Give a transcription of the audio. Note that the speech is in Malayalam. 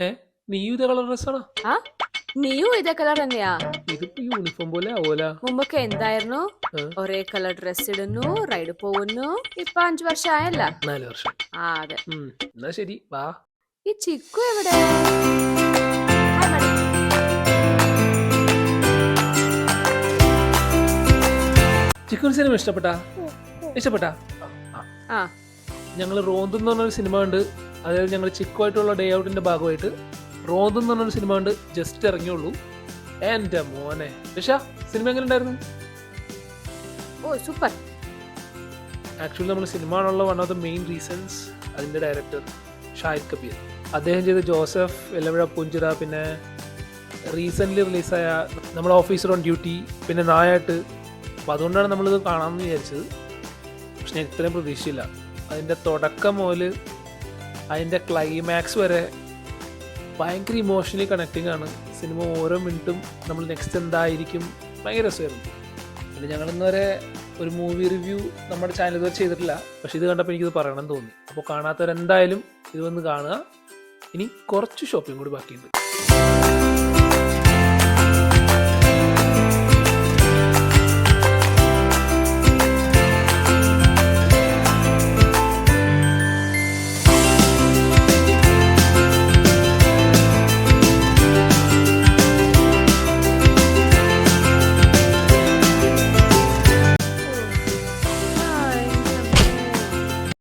ഏ? നീയും ഇതേ കളർ ഡ്രസ്സാണോ? ആ? നീയും ഇതേ കളർ തന്നെയാ? ഇതിപ്പോ യൂണിഫോം പോലെ ആവോല. മുമ്പൊക്കെ എന്തായിരുന്നു? ഒരേ കളർ ഡ്രസ് ഇടുന്നു റൈഡ് പോകുന്നു. ഇപ്പൊ അഞ്ചു വർഷം ആയല്ല നാല് വർഷം. ആ അതെ. ഉം, എന്നാ ശരി വാ. ഈ ചിക്കു എവിടെ? ഹായ് മണി. ചിക്കൻ സിനിമ ഇഷ്ടപ്പെട്ടാ ഇഷ്ടപ്പെട്ടാ? ആ. ഞങ്ങൾ റോന്ത് എന്ന് പറഞ്ഞൊരു സിനിമ ഉണ്ട് അതായത് ഞങ്ങൾ ചിക്കുമായിട്ടുള്ള ഡേ ഔട്ടിന്റെ ഭാഗമായിട്ട് റോദ് എന്ന് പറഞ്ഞൊരു സിനിമ ഉണ്ട്. ജസ്റ്റ് ഇറങ്ങിയുള്ളൂ. എന്റെ മോനെ. ഋഷ സിനിമ എങ്ങനെ ഉണ്ടായിരുന്നു? ഓ സൂപ്പർ ആക്ച്വലി നമ്മൾ cinema ആണുള്ള one of the main reasons അതിന്റെ ഡയറക്ടർ ഷാഹിദ് കബീർ. അദ്ദേഹം ചെയ്ത ജോസഫ് എല്ലവിഴ പുഞ്ചിറ പിന്നെ റീസെന്റ്ലി റിലീസായ നമ്മൾ ഓഫീസർ ഓൺ ഡ്യൂട്ടി പിന്നെ നായാട്ട്. അപ്പോൾ അതുകൊണ്ടാണ് നമ്മളിത് കാണാമെന്ന് വിചാരിച്ചത്. പക്ഷെ ഞാൻ ഇത്രയും പ്രതീക്ഷയില്ല അതിന്റെ തുടക്കം മുതൽ അതിന്റെ ക്ലൈമാക്സ് വരെ ഭയങ്കര ഇമോഷണലി കണക്റ്റിംഗ് ആണ്. സിനിമ ഓരോ മിനിറ്റും നമ്മൾ നെക്സ്റ്റ് എന്തായിരിക്കും? ഭയങ്കര രസമായിരുന്നു. പിന്നെ ഞങ്ങൾ ഇന്നുവരെ ഒരു മൂവി റിവ്യൂ നമ്മുടെ ചാനൽ ഇതുവരെ ചെയ്തിട്ടില്ല. പക്ഷെ ഇത് കണ്ടപ്പോൾ എനിക്കിത് പറയണം തോന്നി. അപ്പോൾ കാണാത്തവരെന്തായാലും ഇത് വന്ന് കാണുക. ഇനി കുറച്ച് ഷോപ്പിംഗ് കൂടി ബാക്കിയുണ്ട്.